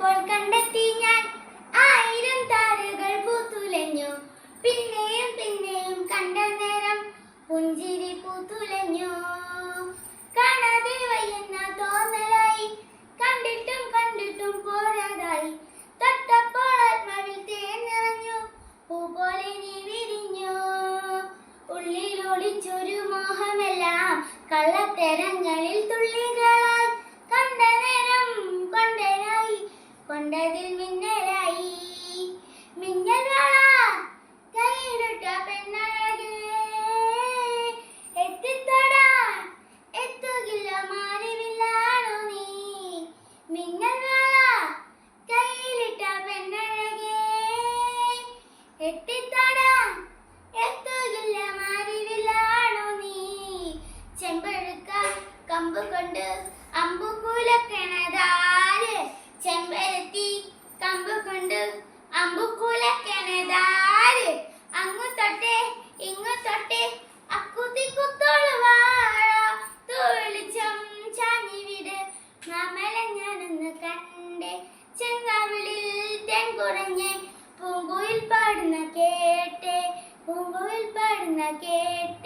കേട്ടപ്പോൾ കണ്ടെത്തി ഞാൻ. ആയിരം താരകൾ പൂത്തുലഞ്ഞു. പിന്നെയും പിന്നെയും കണ്ട നേരം പുഞ്ചിരി പൂത്തുലഞ്ഞു. കാണാതെ വയ്യുന്ന തോന്നലായി. കണ്ടിട്ടും കണ്ടിട്ടും പോരാതായി. തൊട്ടപ്പോൾ ആത്മാവിൽ തേൻ നിറഞ്ഞു പൂ പോലെ നീ വിരിഞ്ഞു. ഉള്ളിൽ ഒളിച്ചൊരു മോഹമെല്ലാം കള്ളത്തരങ്ങളിൽ തുള്ളികളായി. കൊണ്ട് അമ്പുകൂലക്കണതാര് ചെമ്പരത്തി കമ്പ് കൊണ്ട് അമ്പുകൂലക്കണതാര് അങ്ങു തൊട്ടേ ഇങ്ങു തൊട്ടേ അക്കുത്തി കുത്തോളു വാഴ തോളിച്ചം ചാഞ്ഞി വിട്. മാമല ഞാനൊന്ന് കണ്ടേ ചെങ്കാവിളിൽ തെൻ കുറഞ്ഞേ പൂങ്കുയിൽ പാടുന്ന കേട്ടെ പൂങ്കുയിൽ പാടുന്ന കേട്ടെ.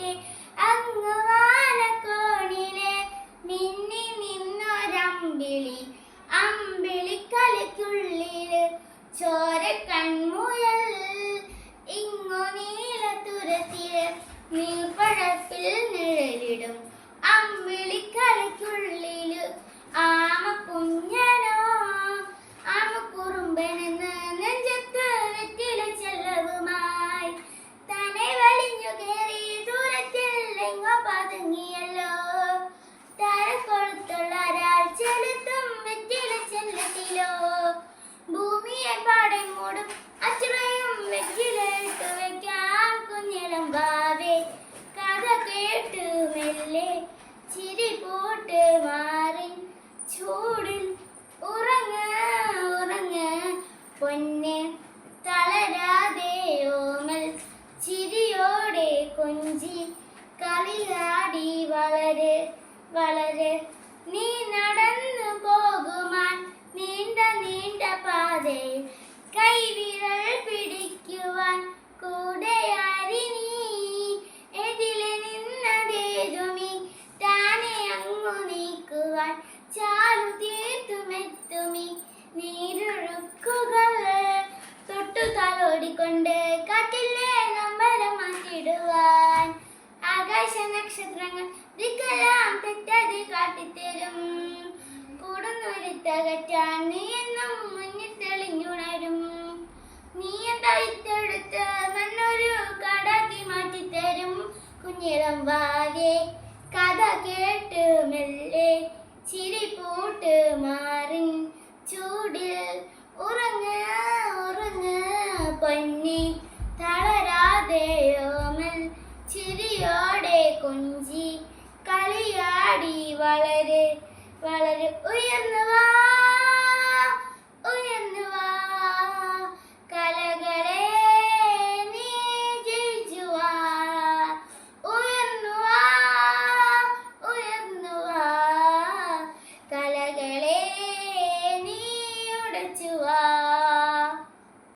വളരെ നീ നടന്നു പോകുമാൻ നീണ്ട നീണ്ട പാതയിൽ കൈവിരൽ പിടിക്കുവാൻ കൂടെയാരി നീ. താനെ അങ്ങു നീക്കുവാൻ ചാലു കാറ്റിലെ നമ്പരം മാറ്റിടുവാൻ ആകാശ നക്ഷത്രങ്ങൾ ദിക്കെല്ലാം തെറ്റാതെ കാട്ടിത്തരും. കൂടുന്നൊരുത്തകറ്റാൻ നീ എന്നും മുന്നിൽ തെളിഞ്ഞുണരും. നീ എന്തായിട്ടെടുത്ത് മണ്ണൊരു കടാക്കി മാറ്റിത്തരും. കുഞ്ഞിടം വാകെ കഥ കേട്ട് മെല്ലെ വളരെ വളരെ ഉയർന്നു വാ